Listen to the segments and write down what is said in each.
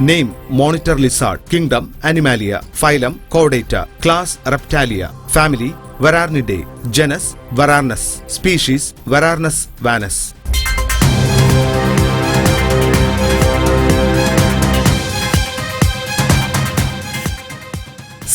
Name monitor lizard kingdom animalia phylum കോഡേറ്റ class reptilia family varanidae genus varanus species varanus varanus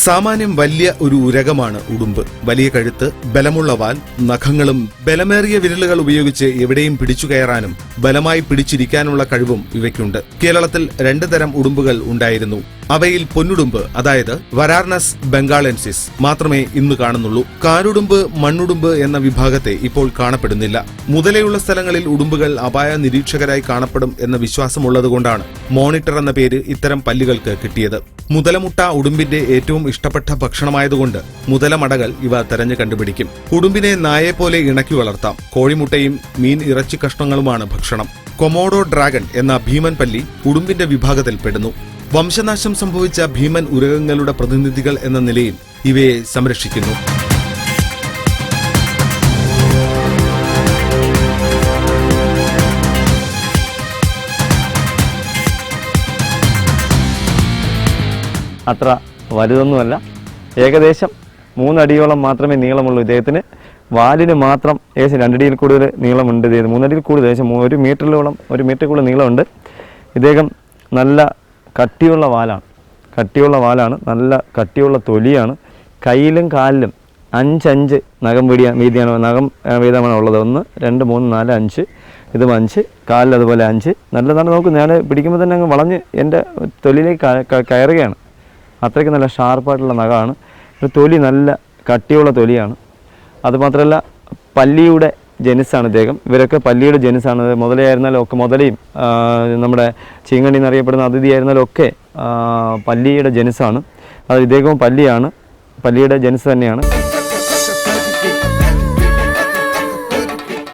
സാമാന്യം വലിയ ഒരു ഉരകമാണ് ഉടുമ്പ്. വലിയ കഴുത്ത് ബലമുള്ള വാൽ നഖങ്ങളും ബലമേറിയ വിരലുകൾ ഉപയോഗിച്ച് എവിടെയും പിടിച്ചു കയറാനും ബലമായി പിടിച്ചിരിക്കാനുള്ള കഴിവും ഇവയ്ക്കുണ്ട്. കേരളത്തിൽ രണ്ട് തരം ഉടുമ്പുകൾ ഉണ്ടായിരുന്നു. അവയിൽ പൊന്നുടുമ്പ് അതായത് വരാർനസ് ബംഗാളൻസിസ് മാത്രമേ ഇന്ന് കാണുന്നുള്ളൂ. കാരുടുമ്പ് മണ്ണുടുമ്പ് എന്ന വിഭാഗത്തെ ഇപ്പോൾ കാണപ്പെടുന്നില്ല. മുതലയുള്ള സ്ഥലങ്ങളിൽ ഉടുമ്പുകൾ അപായ നിരീക്ഷകരായി കാണപ്പെടും എന്ന വിശ്വാസമുള്ളതുകൊണ്ടാണ് മോണിറ്റർ എന്ന പേര് ഇത്തരം പല്ലുകൾക്ക് കിട്ടിയത്. മുതലമുട്ട ഉടുമ്പിന്റെ ഏറ്റവും ഇഷ്ടപ്പെട്ട ഭക്ഷണമായതുകൊണ്ട് മുതലമടകൾ ഇവ തെരഞ്ഞു കണ്ടുപിടിക്കും. ഉടുമ്പിനെ നായെപ്പോലെ ഇണക്കി വളർത്താം. കോഴിമുട്ടയും മീൻ ഇറച്ചി കഷ്ണങ്ങളുമാണ് ഭക്ഷണം. കൊമോഡോ ഡ്രാഗൺ എന്ന ഭീമൻ പല്ലി ഉടുമ്പിന്റെ വിഭാഗത്തിൽ പെടുന്നു. വംശനാശം സംഭവിച്ച ഭീമൻ ഉരകങ്ങളുടെ പ്രതിനിധികൾ എന്ന നിലയിൽ ഇവയെ സംരക്ഷിക്കുന്നു. അത്ര വലുതൊന്നുമല്ല. ഏകദേശം മൂന്നടിയോളം മാത്രമേ നീളമുള്ളൂ ഇദ്ദേഹത്തിന്. വാലിന് മാത്രം ഏകദേശം രണ്ടടിയിൽ കൂടുതൽ നീളമുണ്ട് ഇദ്ദേഹം മൂന്നടിയിൽ കൂടുതൽ ഏകദേശം ഒരു മീറ്ററിലോളം ഒരു മീറ്റർ കൂടുതൽ നീളമുണ്ട്. ഇദ്ദേഹം നല്ല കട്ടിയുള്ള വാലാണ്. കട്ടിയുള്ള വാലാണ് നല്ല കട്ടിയുള്ള തൊലിയാണ്. കയ്യിലും കാലിലും അഞ്ചഞ്ച് നഖം വീടിയ വീതിയാണ് നഖം വീതമാണ് ഉള്ളത്. ഒന്ന് രണ്ട് മൂന്ന് നാല് അഞ്ച്. ഇതും അഞ്ച് കാലിൽ അതുപോലെ അഞ്ച്. നല്ലതാണ് നോക്കും ഞാൻ പിടിക്കുമ്പോൾ തന്നെ അങ്ങ് വളഞ്ഞ് എന്റെ തൊലിയിലേക്ക് കയറുകയാണ്. അത്രയ്ക്ക് നല്ല ഷാർപ്പായിട്ടുള്ള നഖമാണ്. തൊലി നല്ല കട്ടിയുള്ള തൊലിയാണ്. അതുമാത്രമല്ല പല്ലിയുടെ ജനുസാണ് ഇദ്ദേഹം. ഇവരൊക്കെ പല്ലിയുടെ ജനുസാണ്. മുതലയായിരുന്നാലും ഒക്കെ മുതലയും നമ്മുടെ ചീങ്കണ്ണി എന്നറിയപ്പെടുന്ന അതിഥിയായിരുന്നാലും ഒക്കെ പള്ളിയുടെ ജനുസാണ്. അത് ഇദ്ദേഹവും പല്ലിയാണ് പല്ലിയുടെ ജനുസ് തന്നെയാണ്.